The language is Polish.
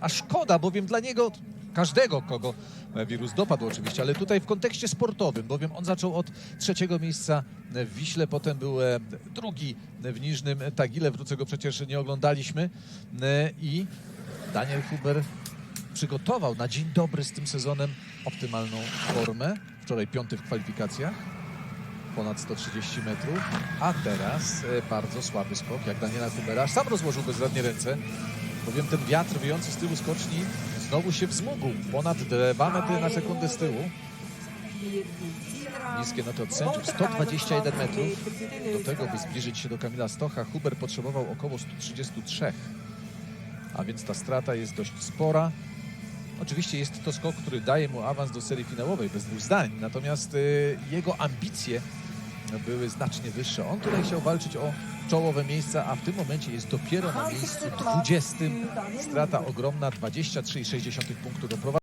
a szkoda, bowiem dla niego, każdego, kogo wirus dopadł oczywiście, ale tutaj w kontekście sportowym, bowiem on zaczął od trzeciego miejsca w Wiśle, potem był e, drugi w Niżnym Tagile, wrócę go przecież nie oglądaliśmy E, i Daniel Huber przygotował na dzień dobry z tym sezonem optymalną formę. Wczoraj piąty w kwalifikacjach, ponad 130 metrów, a teraz e, bardzo słaby skok, jak Daniela Hubera. Sam rozłożył bezradnie ręce, bowiem ten wiatr wyjący z tyłu skoczni znowu się wzmógł. Ponad 2 metry na sekundę z tyłu. Niskie noty od sędziów, 121 metrów. Do tego, by zbliżyć się do Kamila Stocha, Huber potrzebował około 133. A więc ta strata jest dość spora. Oczywiście jest to skok, który daje mu awans do serii finałowej, bez dwóch zdań. Natomiast y, jego ambicje były znacznie wyższe. On tutaj chciał walczyć o czołowe miejsca, a w tym momencie jest dopiero na miejscu 20. Strata ogromna, 23,6 punktu do prowadzenia.